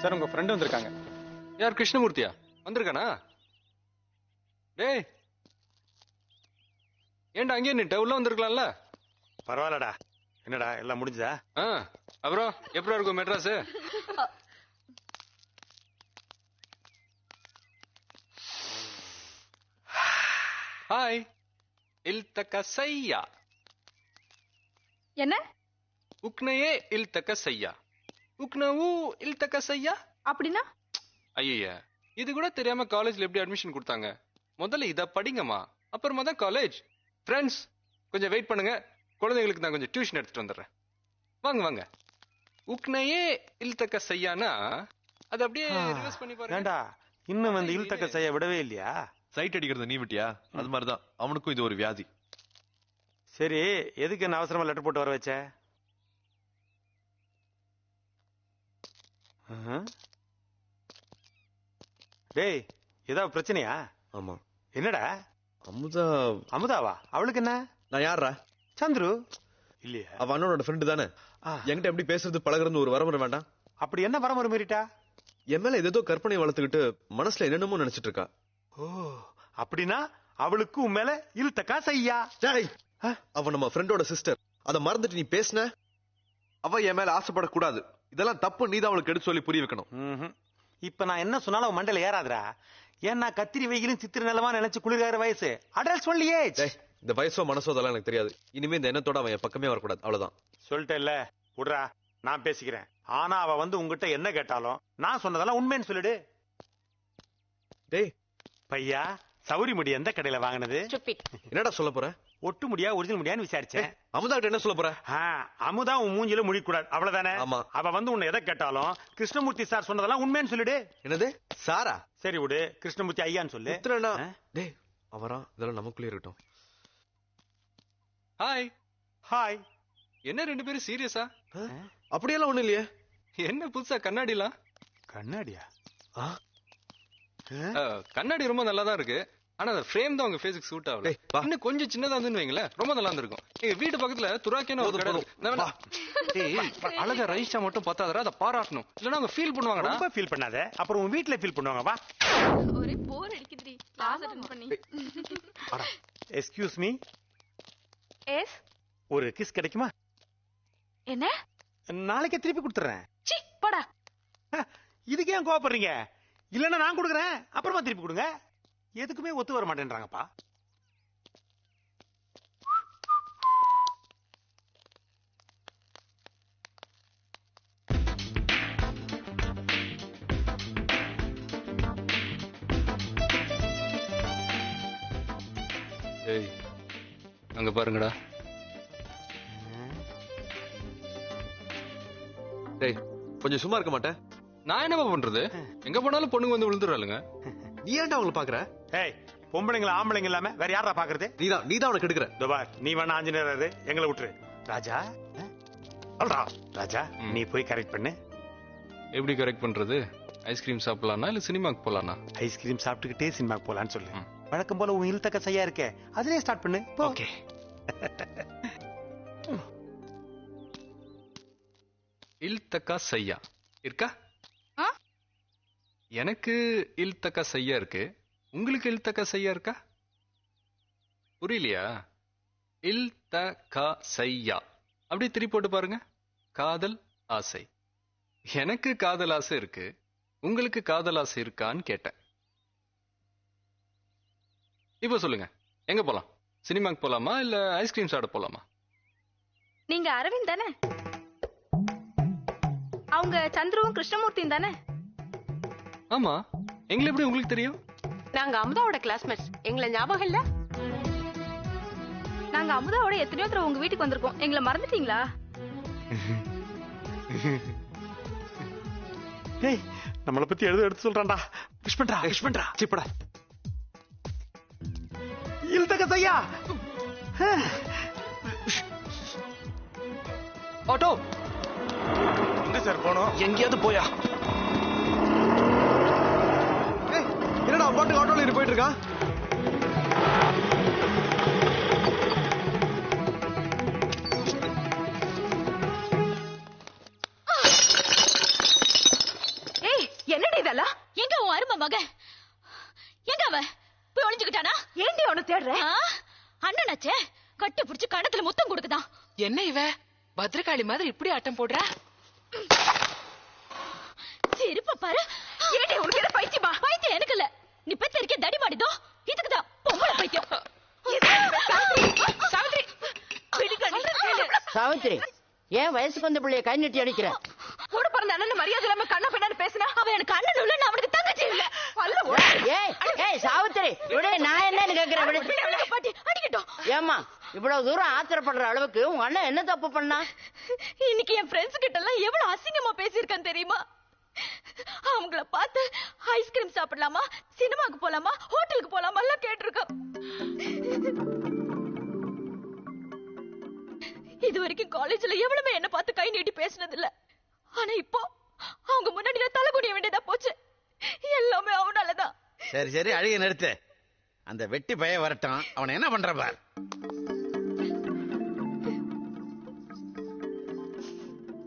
Sir உங்க friend வந்திருக்காங்க. யார் கிருஷ்ணமூர்த்தியா? வந்திருக்கானா? டேய். ஏன்டா அங்கேயே நிட்ட உள்ள வந்திருக்கலாம்ல? பரவாயில்லடா. என்னடா எல்லாம் முடிஞ்சதா? ஆ அப்புறம் எப்படி இருக்கும் மெட்ராஸ்? ஹாய் இல்தக சையா என்ன? உக்னையே இல்தக சையா உக்னவு இல்தக சையா அப்படின்னா? ஐயா இது கூட தெரியாம காலேஜ்ல எப்படி அட்மிஷன் கொடுத்தாங்க? முதல்ல இத படிங்கம்மா. அப்புறமா தான் காலேஜ் ஃப்ரெண்ட்ஸ் கொஞ்சம் வெயிட் பண்ணுங்க. குழந்தைங்களுக்கு நான் கொஞ்சம் டியூஷன் எடுத்துட்டு வந்துடுறேன். வாங்க வாங்க. உக்னையே இல்தக்க செய்யானா? அது அப்படியே ரிவர்ஸ் பண்ணி பாருங்க. இன்னும் வந்து இல்தக்க செய்ய விடவே இல்லையா? சைட் அடிக்கிறத நீ விட்டியா? அது மாதிரிதான். அவனுக்கும் இது ஒரு வியாதி. சரி எதுக்கு என்ன அவசரமா லெட்டர் போட்டு வர வச்ச? டேய் ஏதாவது பிரச்சனையா? ஆமா. என்னடா? அமுதா. அமுதாவா? அவளுக்கு என்ன? நான் யாரா சந்துரு. இல்லையா. அவ அண்ணனோட ஃப்ரெண்டு தானே? என்கிட்ட எப்படி பேசுறது பழகுறது ஒரு வரமுறை வேண்டாம். அப்படி என்ன வரமுறை மீறிட்டா என் மேல ஏதோ கற்பனை வளர்த்துக்கிட்டு மனசுல என்னென்னமோ நினைச்சிட்டு இருக்கா. ஓ அப்படின்னா அவளுக்கு உன் மேல இல்தக்கா செய்யா டேய் அவ நம்ம ஃப்ரெண்டோட சிஸ்டர் அத மறந்துட்டு நீ பேசுன? அவ என் மேல ஆசைப்படக்கூடாது. இதெல்லாம் தப்பு நீ தான் அவளுக்கு எடுத்து சொல்லி புரிய வைக்கணும். இப்ப நான் என்ன சொன்னாலும் அவன் மண்டையில ஏறாதுடா. ஏன்னா கத்திரி வெயிலும் சித்திர நிலமா நினைச்சு குளிர்கார வயசு. அடல் சொல்லியே டேய் இந்த வயசோ மனசோ அதெல்லாம் எனக்கு தெரியாது. இனிமே இந்த எண்ணத்தோட அவன் என் பக்கமே வரக்கூடாது. அவ்வளவுதான். சொல்லிட்டேல்ல விடுறா நான் பேசிக்கிறேன். ஆனா அவ வந்து உங்ககிட்ட என்ன கேட்டாலும் நான் சொன்னதெல்லாம் உண்மைன்னு சொல்லிடு. டேய். பையா சௌரி முடி எந்த கடையில வாங்கினது? என்னடா சொல்ல போற? ஒட்டு முடியா ஒரிஜினல் முடியான்னு விசாரிச்சேன். அமுதா கிட்ட என்ன சொல்ல போற? ஆ, அமுதா உன் மூஞ்சில முடிக்கூடாது அவ்வளவுதானே? ஆமா. அவ வந்து உன்னை எதை கேட்டாலும் கிருஷ்ணமூர்த்தி சார் சொன்னதெல்லாம் உண்மைன்னு சொல்லிடு. என்னது? சாரா? சரி விடு கிருஷ்ணமூர்த்தி ஐயான்னு சொல்லு? டேய் அவரா இதெல்லாம் நமக்குள்ளே இருக்கட்டும். ஹாய். ஹாய். என்ன ரெண்டு பேரும் சீரியஸா? அப்படியெல்லாம் ஒண்ணு இல்லையே. என்ன புதுசா கண்ணாடிலாம்? கண்ணாடியா? ஆ? அஹ், கண்ணாடி ரொம்ப நல்லா தான் இருக்கு. ஆனா அந்த ஃப்ரேம் தான் உங்க ஃபேஸுக்கு சூட் ஆகல. இன்னும் கொஞ்சம் சின்னதா இருந்துன்னு வைங்களேன். ரொம்ப நல்லா இருந்திருக்கும். எங்க வீட்டு பக்கத்துல துராக்கியான ஒரு கடை அழகா ரைஸா மட்டும் பார்த்தாதரா அதை பாராட்டணும். இல்லைன்னா அவங்க ஃபீல் பண்ணுவாங்கடா. ரொம்ப ஃபீல் பண்ணாத. அப்புறம் உன் வீட்ல ஃபீல் பண்ணுவாங்க. வா. ஒரே போர் அடிக்குதுடி. கிளாஸ் அட்டெண்ட் பண்ணி. எஸ்கியூஸ் மீ எஸ் ஒரு கிஸ் கிடைக்குமா? என்ன? நாளைக்கே திருப்பி கொடுத்துறேன். சி போடா. இதுக்கு ஏன் கோவப்படுறீங்க? இல்லைன்னா நான் கொடுக்குறேன். அப்புறமா திருப்பி கொடுங்க. எதுக்குமே ஒத்து வர மாட்டேன்றாங்கப்பா. டேய் அங்க பாருங்கடா. டேய் கொஞ்சம் சும்மா இருக்க மாட்டேன். நான் என்னப்பா பண்றது? எங்க போனாலும் பொண்ணுங்க வந்து விழுந்துடுறாளுங்க. நீ ஏன்டா அவங்கள பாக்குற? ஏய் பொம்பளைங்கள ஆம்பளைங்க இல்லாம வேற யாரா பாக்குறது? நீதான் நீதான் அவனை கெடுக்கிற. இதோ பார் நீ வேணா ஆஞ்சநேயர் எங்களை விட்டுரு. ராஜா ஆ? அல்றா ராஜா. நீ போய் கரெக்ட் பண்ணு. எப்படி கரெக்ட் பண்றது? ஐஸ்கிரீம் சாப்பிடலாம்னா இல்ல சினிமாக்கு போலாம்னா ஐஸ்கிரீம் சாப்பிட்டுக்கிட்டே சினிமாக்கு போலான்னு சொல்லு. வழக்கம் போல உன் இழுத்தக்க செய்யா இருக்கே. அதுலயே ஸ்டார்ட் பண்ணு. போ. ஓகே. இல்தக்கா சையா? இருக்கா? ஆ? எனக்கு இல்தக்கா சையா இருக்கு. உங்களுக்கு இல்தக்கா சையா இருக்கா? புரியலையா? இல்தகா சையா அப்படியே திருப்பி போட்டு பாருங்க. காதல் ஆசை. எனக்கு காதல் ஆசை இருக்கு. உங்களுக்கு காதல் ஆசை இருக்கான்னு கேட்டேன். இப்போ சொல்லுங்க. எங்க போலாம்? சினிமாக்கு போலாமா இல்ல ஐஸ்கிரீம் சாப்பிட போலாமா? நீங்க அரவிந்த் தானே? அவங்க சந்துருவும் கிருஷ்ணமூர்த்தியும் தானே? ஆமா. எங்களை எப்படி உங்களுக்கு தெரியும்? நாங்க அமுதாவோட கிளாஸ்மேட்ஸ் எங்களை ஞாபகம் இல்ல? நாங்க அமுதாவோட எத்தனையோ தடவை உங்க வீட்டுக்கு வந்திருக்கோம். எங்களை மறந்துட்டீங்களா? டேய் நம்மள பத்தி எழுத எடுத்து சொல்றான்டா. விஷ் பண்றா விஷ் பண்றா. சிப்படா இழுத்தக்க செய்யா ஆட்டோ. எங்க சார் போனோம்? எங்கேயாவது போயா ஏய் என்னடா அவன் பாட்டுக்கு ஆட்டோல ஏறி போயிட்டு இருக்கான் ஏய் என்னடி இதெல்லாம் எங்க உன் அருமை மகன்? எங்க அவ போய் ஒளிஞ்சுக்கிட்டானா? ஏண்டி அவனை தேடுற? ஆ? அண்ணனாச்சே. கட்டி புடிச்சு கணத்துல முத்தம் கொடுக்குதான். என்ன இவ? பத்ரகாளி மாதிரி இப்படி ஆட்டம் போடுறா சிரிப்ப பாரு ஏண்டி உனக்கு என்ன பைத்தியமா பைத்தியம் எனக்கு இல்ல நீ பெத்த இருக்க தடி மாடிதோ. இதுக்குதான் பொம்பளை பைத்தியம். சாவித்ரி சாவித்ரி ஏன் வயசுக்கு வந்த பிள்ளைய கை நீட்டி அடிக்கிற? கூட பிறந்த அண்ணன் மரியாதை இல்லாம கண்ண பின்னான்னு பேசினா அவன் எனக்கு அண்ணன் இல்ல நான் அவனுக்கு தங்கச்சி இல்ல. அல்ல ஏய் ஏய் சாவித்ரி விடு நான் என்னன்னு கேக்குறேன் பாட்டி அடிக்கட்டும். ஏம்மா இவ்வளவு தூரம் ஆத்திரப்படுற அளவுக்கு உங்க அண்ணன் என்ன தப்பு பண்ணா? இன்னைக்கு என் ஃப்ரெண்ட்ஸ் கிட்ட எல்லாம் எவ்வளவு அசிங்கமா பேசியிருக்கான் தெரியுமா? அவங்கள பார்த்து ஐஸ்கிரீம் சாப்பிடலாமா? சினிமாக்கு போலாமா? ஹோட்டலுக்கு போலாமா எல்லாம் கேட்டிருக்கான் இது வரைக்கும் காலேஜ்ல எவ்வளவுமே என்ன பார்த்து கை நீட்டி பேசினது இல்ல ஆனா இப்போ அவங்க முன்னாடி தலை குனிய வேண்டியதா போச்சு. எல்லாமே அவனாலதான். சரி சரி அழுக நிறுத்து. அந்த வெட்டி பய வரட்டும். அவனை என்ன பண்ற பார்?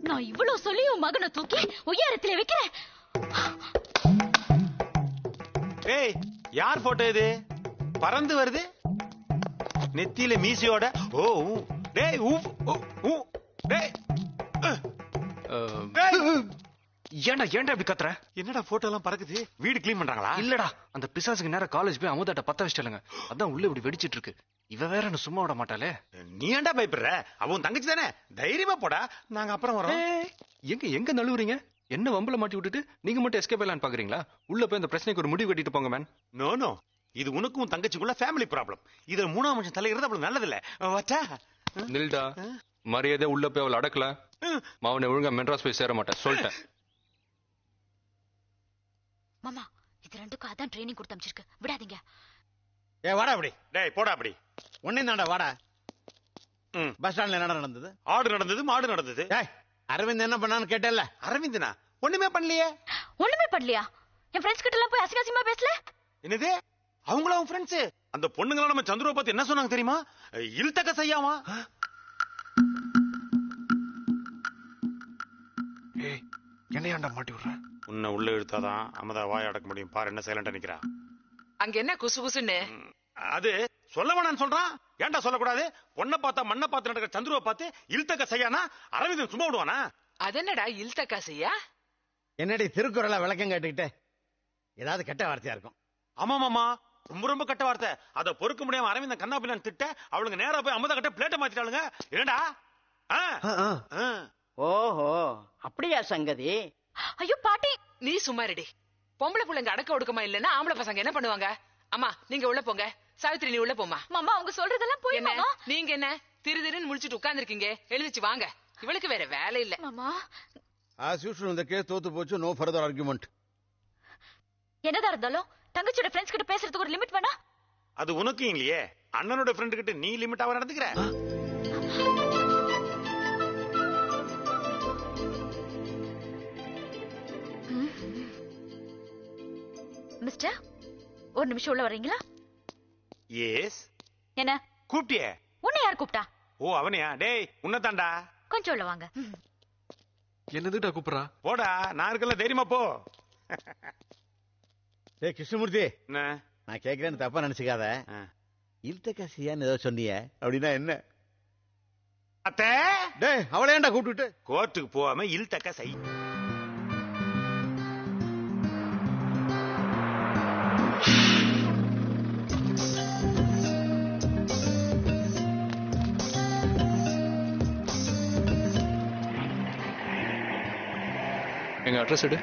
நான் இவ்வளவு சொல்லி உன் மகனை தூக்கி உயரத்துல வைக்கிறேன். ஏய் யார் போட்டோ இது? பறந்து வருது? நெத்தியில மீசையோட? ஓ. டேய் ஊ ஊ, டேய். ஏன்டா ஏன்டா இப்படி கத்துற? என்னடா போட்டோ எல்லாம் பறக்குது? வீடு க்ளீன் பண்றாங்களா? இல்லடா அந்த பிசாசுக்கு நேரம் காலேஜ் போய் அமுதாட்ட பத்த வச்சிட்டாங்க அதான் உள்ள இப்படி வெடிச்சிட்டு இருக்கு இவ வேற என்ன சும்மா விட மாட்டாளே? நீ ஏன்டா பயப்படுற? அவன் தங்கச்சி தானே? தைரியமா போடா. நாங்க அப்புறம் வரோம். எங்க எங்க நழுவுறீங்க? என்ன வம்பல மாட்டி விட்டுட்டு நீங்க மட்டும் எஸ்கேப் ஆகலான்னு பாக்குறீங்களா? உள்ள போய் இந்த பிரச்சனைக்கு ஒரு முடிவு கட்டிட்டு போங்க மேன் நோ நோ இது உனக்கும் உன் தங்கச்சிக்குள்ள ஃபேமிலி ப்ராப்ளம் இதுல மூணாம் மனுஷன் தலையிறது அவ்வளவு நல்லது இல்ல வச்சா நில்டா மரியாதை உள்ள போய் அவளை அடக்கல. மாவனை ஒழுங்கா மெட்ராஸ் போய் சேர மாட்டேன். சொல்லிட்டேன். மாமா இது ரெண்டுக்கும் அதான் ட்ரைனிங் கொடுத்து அமைச்சிருக்கு. விடாதீங்க. ஏ வாடா அப்படி. டேய் போடா அப்படி. ஒன்னே தாண்டா வாடா. ம். பஸ் ஸ்டாண்ட்ல என்ன நடந்தது? ஆடு நடந்தது மாடு நடந்தது. ஏய் அரவிந்த் என்ன பண்ணான்னு கேட்டல அரவிந்தனா? ஒண்ணுமே பண்ணலையே. ஒண்ணுமே பண்ணலையா? என் ஃப்ரெண்ட்ஸ் கிட்ட எல்லாம் போய் அசிங்க அசிங்கமா பேசல? என்னது? அவங்கள அவன் ஃப்ரெண்ட்ஸ் அந்த பொண்ணுங்கள நம்ம சந்துருவை பத்தி என்ன சொன்னாங்க தெரியுமா? இழுத்தக்க செய்யாமா? ஏய் என்னையாண்டா மாட்டி விடுற? உன்னை உள்ள இழுத்தாதான் அமதா வாய் அடக்க முடியும். பாரு என்ன சைலண்டா நிக்கிறா. அங்க என்ன குசு குசுன்னு அது சொல்ல வேணாம்னு சொல்றான். ஏன்டா சொல்லக்கூடாது? பொண்ணை பார்த்தா மண்ணை பார்த்து நடக்கிற சந்துருவை பார்த்து இழுத்தக்க செய்யானா? அரவிந்தன் சும்மா விடுவானா? அது என்னடா இல்தக்கா செய்யா? என்னடி திருக்குறளா விளக்கம் கேட்டுக்கிட்டு? ஏதாவது கெட்ட வார்த்தையா இருக்கும். ஆமா மாமா ரொம்ப ரொம்ப கட்ட வார்த்தை. அதை பொறுக்க முடியாம அரவிந்தன் கண்ணா பின்னான்னு திட்ட அவளுங்க நேரா போய் அமதா கிட்ட பிளேட்டை மாத்திட்டாளுங்க. என்னடா? ஆ, ஆ. ஓஹோ அப்படியா சங்கதி? ஐயோ பாட்டி நீ சும்மா ரெடி பொம்பளை புள்ளைங்க அடக்க ஒடுக்கமா இல்லன்னா ஆம்பளை பசங்க என்ன பண்ணுவாங்க? அம்மா நீங்க உள்ள போங்க. சாவித்திரி நீ உள்ள போமா மாமா அவங்க சொல்றதெல்லாம் போய் மாமா. நீங்க என்ன? திரு திருன்னு முடிச்சிட்டு உட்கார்ந்திருக்கீங்க. எழுதிச்சு வாங்க. இவளுக்கு வேற வேலை இல்ல. மாமா. ஆஸ் யூஷுவல் இந்த கேஸ் தோத்து போச்சு. நோ ஃபர்தர் ஆர்குமெண்ட் என்னதான் இருந்தாலும் தங்கச்சியோட ஃப்ரெண்ட்ஸ் கிட்ட பேசுறதுக்கு ஒரு லிமிட் வேணா? அது உனக்கும் இல்லையே. அண்ணனோட ஃப்ரெண்டு கிட்ட நீ லிமிட்டாவா நடந்துக்கிற? மிஸ்டர் ஒரு நிமிஷம் உள்ள வர்றீங்களா? எஸ் என்ன? கூப்பிட்டியே? உன்னை யார் கூப்பிட்டா? ஓ அவனையா? டேய் உன்னதாண்டா கொஞ்சம் உள்ள வாங்க. என்னதுடா கூப்பிடுறா? போடா நான் இருக்கல தைரியமா போ. ஏய் கிருஷ்ணமூர்த்தி. என்ன? நான் கேட்கிறேன்னு தப்பா நினைச்சுக்காத. ஆ. இல்தகசியான்னு ஏதோ சொன்னியே. அப்படின்னா என்ன? அத்தை? டேய் அவளை ஏன்டா கூப்பிட்டுட்டு? கோர்ட்டுக்கு போகாம இழுத்தக்க செய் அட்ரஸ் எடு.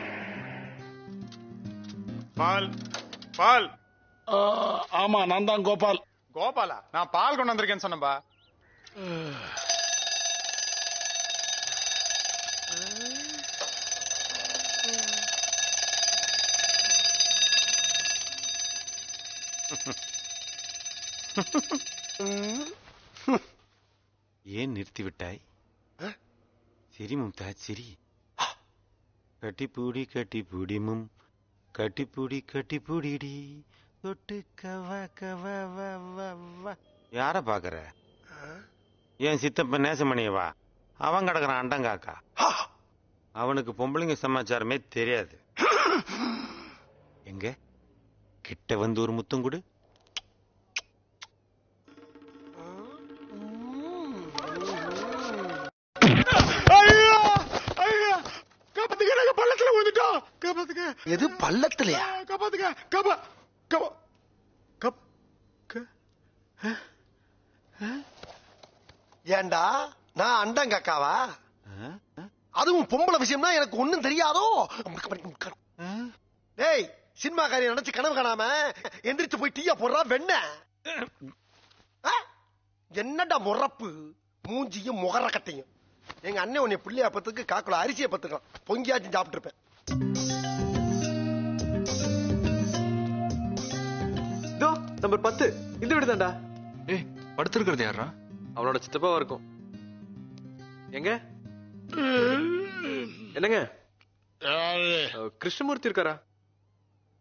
பால் பால். ஆமா நான் தான் கோபால். கோபாலா? நான் பால் கொண்டு வந்திருக்கேன்னு சொன்னப்பா ஏன் நிறுத்தி விட்டாய் சிரி மும்தாஜ் சிரி. கட்டிப்பூடி கட்டிப்பூடிமும் கட்டிப்பூடி கட்டிப்பூடிடி. தொட்டு கவ கவ வ வ வ. யார பாக்குற? என் சித்தப்ப நேசமணியவா அவன் கிடக்குறான் அண்டங்காக்கா. அவனுக்கு பொம்பளைங்க சமாச்சாரமே தெரியாது. எங்க? கிட்ட வந்து ஒரு முத்தம் கொடு. எது பள்ளத்துலயா? காப்பாத்துக்க காப்பா காப்பா கப் ஏண்டா நான் அண்டங்கக்காவா அதுவும் பொம்பளை விஷயம்னா எனக்கு ஒண்ணும் தெரியாதோ? டேய் சினிமா காரியம் நினைச்சு கனவு காணாம எந்திரிச்சு போய் டீயா போடுறா வெண்ண. ஆ? என்னடா முறப்பு? மூஞ்சியும் முகர கட்டையும் எங்க அண்ணன் உன்னை பிள்ளையா பத்துக்கு காக்குல அரிசியை பத்துக்கலாம் பொங்கியாச்சும் சாப்பிட்டு நம்பர் பத்து. இந்த வீடு தான்டா. ஏய் படுத்திருக்கிறது யாரா அவனோட சித்தப்பாவா இருக்கும். எங்க? என்னங்க? யாரு? கிருஷ்ணமூர்த்தி இருக்காரா?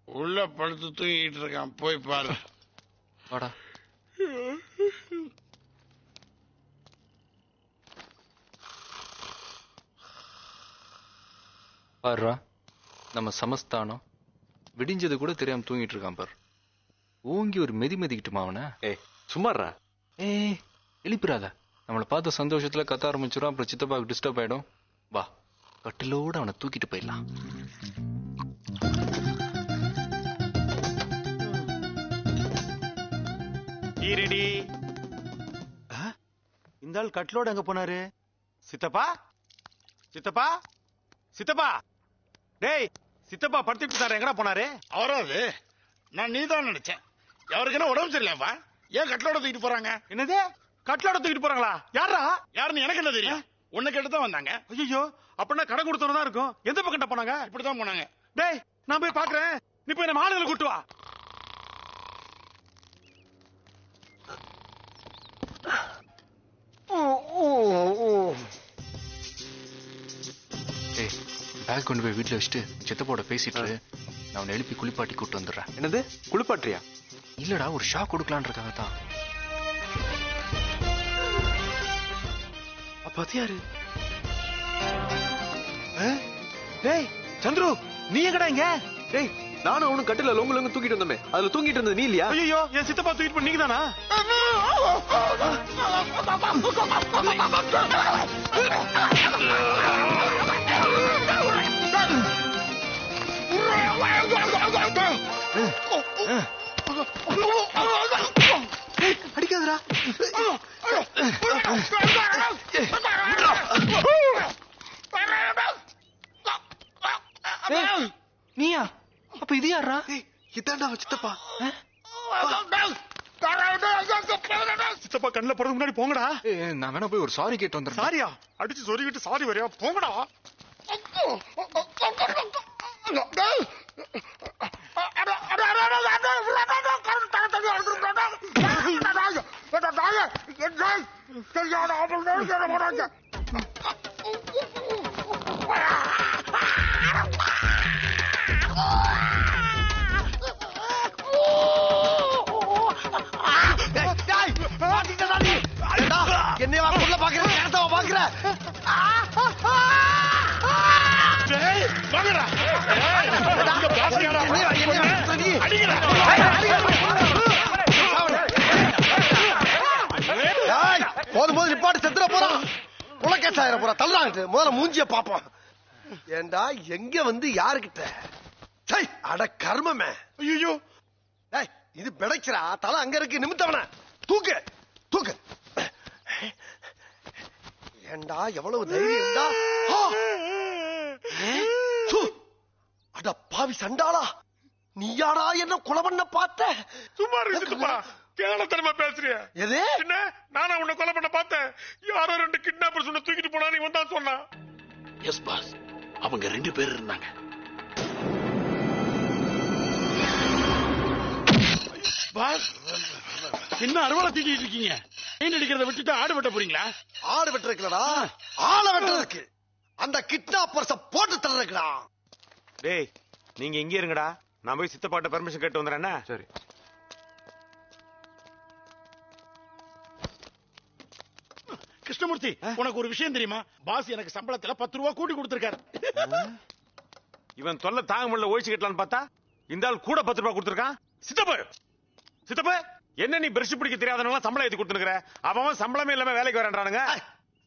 உள்ள படுத்து தூங்கிட்டு இருக்கான். போய் பாரு. வாடா. பாருடா நம்ம சமஸ்தானம் விடிஞ்சது கூட தெரியாம தூங்கிட்டு இருக்கான் பார். ஓங்கி ஒரு மெதி மெதிக்கிட்டுமா அவனை? ஏய் சும்மாறா ஏய் எழுப்பிடாத நம்மளை பார்த்த சந்தோஷத்துல கத்த ஆரம்பிச்சிடும் அப்புறம் சித்தப்பாவுக்கு டிஸ்டர்ப் ஆயிடும். வா கட்டிலோட அவனை தூக்கிட்டு போயிடலாம். ஈரடி. இந்த ஆள் கட்டிலோட எங்க போனாரு? சித்தப்பா? சித்தப்பா? சித்தப்பா? டேய் சித்தப்பா படுத்துட்டு எங்கடா போனாரு? அவராது நான் நீதான் நினைச்சேன். அவருக்கு என்ன உடம்பு சரியில்லையாப்பா? ஏன் கட்டளோட தூக்கிட்டு போறாங்க? என்னது? கட்டிலோட தூக்கிட்டு போறாங்களா? யாரா யாருன்னு எனக்கு என்ன தெரியும்? உன்னை கேட்டு தான் வந்தாங்க. ஐயோ அப்படின்னா கடை கொடுத்தவங்க தான் இருக்கும். எந்த பக்கம் போனாங்க? இப்படிதான் போனாங்க. டேய் நான் போய் பாக்குறேன் நீ போய் நம்ம ஆளுங்களை கூட்டு வா. ஏய் பேக் கொண்டு போய் வீட்டுல வச்சுட்டு சித்தப்போட பேசிட்டு. நான் அவனை எழுப்பி குளிப்பாட்டி கூட்டு வந்துடுறேன். என்னது? குளிப்பாட்டுறியா? இல்லடா ஒரு ஷாக் கொடுக்கலான்னு இருக்காங்க தான். அப்ப அது யாரு? டேய் சந்துரு நீ எங்கடா இங்க? டேய் நானும் அவனும் கட்டில லொங்கு லொங்கு தூக்கிட்டு வந்தோமே. அதுல தூங்கிட்டு இருந்தது நீ இல்லையா? ஐயோ என் சித்தப்பா தூக்கிட்டு பண்ணீங்க தானா? நீயா? அப்ப இது யாரா இதான்டா அவன் சித்தப்பா. சித்தப்பா கண்ணுல போறதுக்கு முன்னாடி போங்கடா. நான் வேணா போய் ஒரு சாரி கேட்டு வந்துடுறேன் சாரியா? அடிச்சு சொருகிட்டு சாரி வரையா? போங்கடா. என்னையவா போதும் போது நிப்பாட்டு செத்துற போறான் புலக்கேஸ் ஆயிர போறா. தள்ளாங்கிட்டு முதல்ல மூஞ்சிய பாப்போம் ஏண்டா எங்க வந்து யாருக்கிட்ட? சை அட கர்மமே. ஐயோ டேய் இது பிடைக்கிறா. தலை அங்க இருக்கு. நிமித்தவன. தூக்கு தூக்கு. ஏண்டா எவ்வளவு தைரியம் இருந்தா! அட பாவி சண்டாளா. நீயாடா என்ன கொலை பண்ண பார்த்த? சும்மா இரு சித்தப்பா. கேளத்தனமா பேசுறிய? எது? என்ன? நானா உன்னை கொலை பண்ண பார்த்தேன். யாரோ ரெண்டு கிட்னாப்பர்ஸ் உன்னை தூக்கிட்டு போனா நீ வந்தா சொன்னா? எஸ் பாஸ் அவங்க ரெண்டு பேர் இருந்தாங்க. பாஸ் என்ன அறுவலை தூக்கிட்டு இருக்கீங்க? மீன் அடிக்கிறத விட்டுட்டு ஆடு வெட்ட போறீங்களா? ஆடு வெட்டுறதுக்குலடா. ஆளை வெட்டுறதுக்கு. அந்த கிட்னாப்பர்ஸ போட்டு தர்றதுக்குடா டேய் நீங்க இங்க இருங்கடா. நான் போய் சித்தப்பாட்ட பெர்மிஷன் கேட்டு வந்துடுறேன்னா சரி. கிருஷ்ணமூர்த்தி உனக்கு ஒரு விஷயம் தெரியுமா? பாஸ் எனக்கு சம்பளத்துல பத்து ரூபா கூட்டி கொடுத்திருக்காரு. இவன் தொல்லை தாங்க முடியல ஒழிச்சு கட்டலான்னு பார்த்தா இந்த ஆள் கூட பத்து ரூபாய் கொடுத்துருக்கான். சித்தப்பு! சித்தப்பு! என்ன நீ பிரஷ் பிடிக்க தெரியாதவங்க சம்பளம் ஏத்தி கொடுத்துருக்கிற அவன் அவன் சம்பளமே இல்லாம வேலைக்கு வரன்றானுங்க.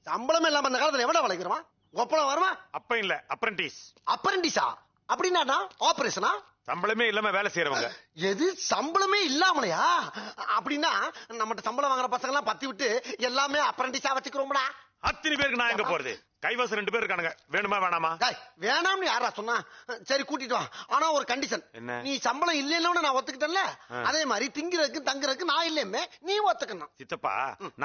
சம்பளமே இல்லாம அந்த காலத்துல எவ்வளவு வளைக்கிறவன் ஒப்பளம் வருமா? அப்ப இல்ல அப்ரண்டிஸ் அப்ரண்டிஸா அப்படின்னா ஆபரேஷனா சம்பளமே இல்லாம வேலை செய்யறவங்க. எது? சம்பளமே இல்லாமலையா? அப்படின்னா நம்மகிட்ட சம்பளம் வாங்குற பசங்க எல்லாம் பத்தி விட்டு எல்லாமே அப்ரண்டிஸா வச்சுக்கிறோம்டா. அத்தனை பேருக்கு நான் எங்க போறது? கைவாசம் ரெண்டு பேர் இருக்கானுங்க. வேணுமா வேணாமா? வேணாம்னு யாரா சொன்னா? சரி கூட்டிட்டு வா. ஆனா ஒரு கண்டிஷன்? நீ சம்பளம் இல்லைன்னு நான் ஒத்துக்கிட்டேன்ல. அதே மாதிரி திங்கிறதுக்கு தங்குறதுக்கு நான் இல்லையுமே நீ ஒத்துக்கணும். சித்தப்பா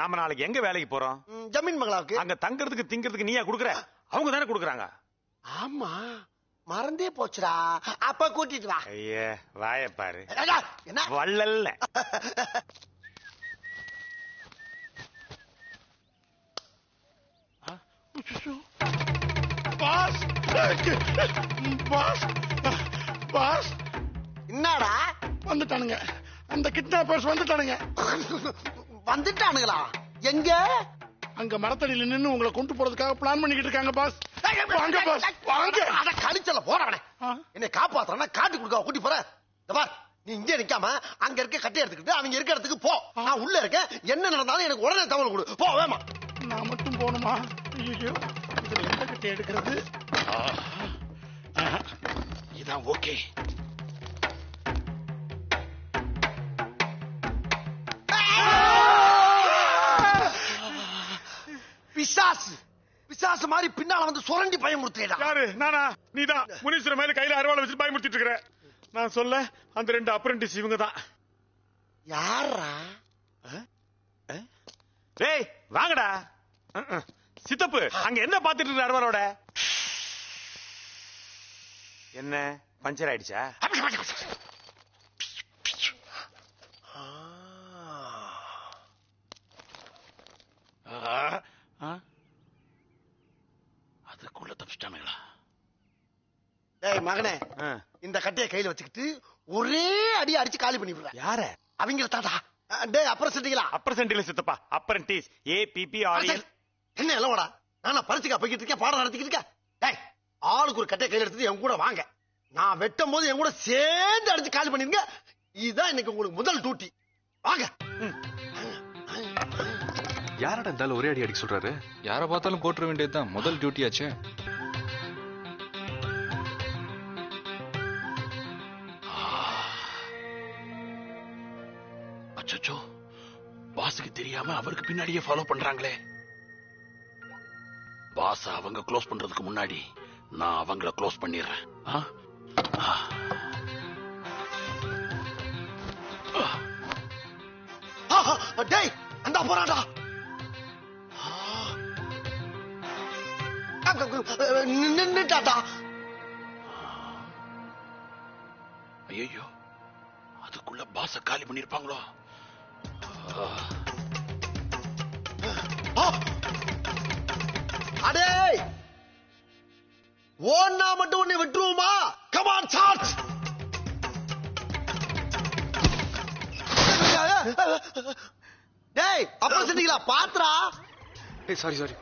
நாம நாளைக்கு எங்க வேலைக்கு போறோம்? ஜமீன் மங்களாவுக்கு அங்க தங்கறதுக்கு திங்கிறதுக்கு நீயா குடுக்குற? அவங்க தானே குடுக்குறாங்க. ஆமா. மறந்தே போச்சுடா. அப்ப கூட்டிட்டு வா. ஐயே வாய பாரு. என்ன? வள்ளல்ல பாஸ். பாஸ். பாஸ். என்னடா? வந்துட்டானுங்க. அந்த கிட்னாப்பர்ஸ் வந்துட்டானுங்க. வந்துட்டானுங்களா? எங்க? அங்க மரத்தடியில நின்னு உங்களை கொண்டு போறதுக்காக பிளான் பண்ணிக்கிட்டு இருக்காங்க பாஸ். வாங்க பாஸ் வாங்க. அட கடிச்சல போறவனே என்னை காப்பாத்துறா காட்டு கொடுக்க கூட்டி போற பார் நீ இங்கே நிக்காம அங்க இருக்க கட்டை எடுத்துக்கிட்டு அவங்க இருக்க இடத்துக்கு போ. நான் உள்ள இருக்கேன். என்ன நடந்தாலும் எனக்கு உடனே தகவல் கொடு. போ வேமா நான் மட்டும் போகணுமா? ஐயோ இதுல எந்த கட்டை எடுக்கிறது. இதான் ஓகே பிசாசு மாதிரி பின்னால வந்து சுரண்டி பயமுறுத்தேடா யாரு? நானா? நீதான். முனீஸ்வரன் மேல கையில அருவாளை வச்சு பயமுறுத்திட்டு இருக்கிற நான் சொல்ல அந்த ரெண்டு அப்ரண்டிஸ் இவங்க தான் யாரா டேய் வாங்கடா. சித்தப்பு அங்க என்ன பாத்துட்டு இருக்க அருவாளோட? என்ன? பஞ்சர் ஆயிடுச்சா? தப்பிச்சிட்டானுங்களா டேய் மகனே இந்த கட்டைய கையில வச்சுக்கிட்டு ஒரே அடி அடிச்சு காலி பண்ணி விடுற. யார? அவங்கள தாத்தா டேய் அப்புறம் செஞ்சீங்களா அப்புறம் சென்டில சித்தப்பா. அப்ரண்டிஸ் ஏ பிபி ஆர்எல் என்ன எல்லோடா நான் பரிசுக்கா போய்கிட்டு இருக்கேன் பாடம் நடத்திக்கிட்டு இருக்கேன். டேய் ஆளுக்கு ஒரு கட்டையை கையில எடுத்துட்டு என் கூட வாங்க. நான் வெட்டும் போது என் கூட சேர்ந்து அடிச்சு காலி பண்ணிருங்க இதுதான் இன்னைக்கு உங்களுக்கு முதல் டியூட்டி வாங்க. யாரடா இருந்தாலும் ஒரே அடி அடிக்க சொல்றாரு? யாரை பார்த்தாலும் போட்டுற வேண்டியதுதான். முதல் டியூட்டி பாஸுக்கு தெரியாம அவருக்கு பின்னாடியே ஃபாலோ பண்றாங்களே. பாஸ் அவங்க க்ளோஸ் பண்றதுக்கு முன்னாடி நான் அவங்கள க்ளோஸ் பண்ணிடுறேன். டேய் அந்த போறாடா நின்னுட்டாடா ஐயோ அதுக்குள்ள பாஸ காலி பண்ணிருப்பாங்களோ? அடே! ஓன்னா மட்டும் உன்னை விட்டுருவோமா? கமான் சார்ஜ் டேய் அப்புறம் செஞ்சீங்களா? பாத்ரா சாரி சாரி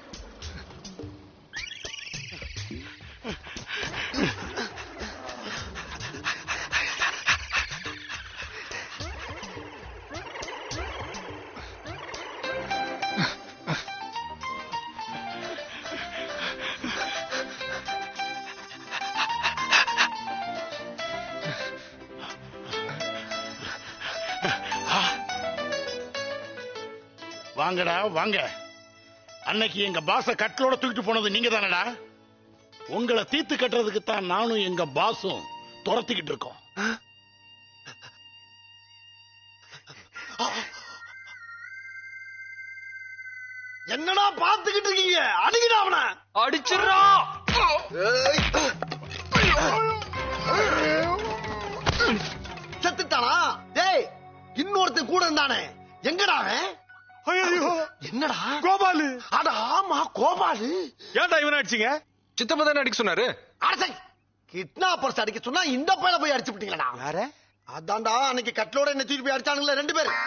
வாங்கடா வாங்க. அன்னைக்கு எங்க பாச கட்டலோட தூக்கிட்டு போனது நீங்க தானடா உங்களை தீர்த்து கட்டுறதுக்கு தான் நானும் எங்க பாஸும் துரத்திக்கிட்டு இருக்கோம். என்னடா பாத்துக்கிட்டு இருக்கீங்க? அடிக்கடா அவன. அடிச்சிடுறோம் செத்துட்டானா? டேய் இன்னொருத்தன் கூட இருந்தானே. எங்கடா அவன்? என்னடா? கோபாலு. அட ஆமா கோபாலு. ஏன்டா இவனை அடிச்சீங்க? சித்தப்பா தானே அடிக்க சொன்னாரு? அரசை கிட்னாப்பர்ஸ் அடிக்க சொன்னா இந்த பையல போய் அடிச்சு விட்டீங்களா யார? அதான்டா அன்னைக்கு கட்டலோட என்ன தூக்கி போய் அடிச்சானுங்களே ரெண்டு பேரும்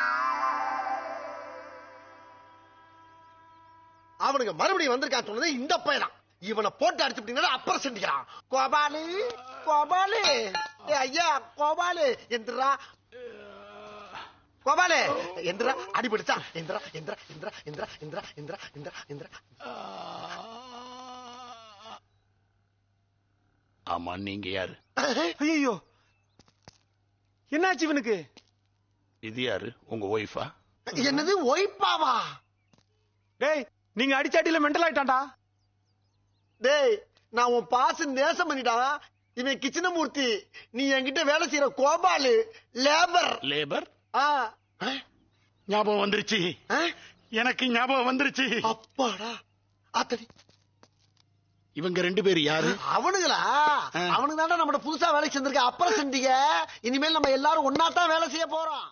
அவனுக்கு மறுபடியும் வந்திருக்கான் சொன்னது இந்த பையன் இவனை போட்டு அடிச்சு விட்டீங்கன்னா அப்புறம் செஞ்சுக்கிறான் கோபாலு கோபாலு. ஐயா கோபாலு. எந்திரா கோபாலு. எந்திரா அடிபடுச்சா எந்திரா எந்திரா எந்திரா எந்திரா எந்திரா எந்திரா எந்திரா எந்திரா. ஆமா நீங்க யாரு? ஐயோ என்னாச்சு இவனுக்கு? இது யாரு? உங்க ஒய்ஃபா என்னது ஒய்ப்பாவா டேய் நீங்க அடிச்சாட்டில மெண்டல் ஆயிட்டான்டா. டேய் நான் உன் பாச நேசம் பண்ணிட்டா இவன் கிச்சனமூர்த்தி. நீ என்கிட்ட வேலை செய்யற கோபாலு லேபர். லேபர்? ஞாபகம் வந்துருச்சு. எனக்கு ஞாபகம் வந்துருச்சு. அப்பாடா. ஆத்தடி. இவங்க ரெண்டு பேரும் யாரு? அவனுங்களா? அவனுக்கு தாண்டா நம்ம புதுசா வேலை செஞ்சிருக்க. அப்புறம் செஞ்சீங்க இனிமேல் நம்ம எல்லாரும் ஒன்னா தான் வேலை செய்ய போறோம்.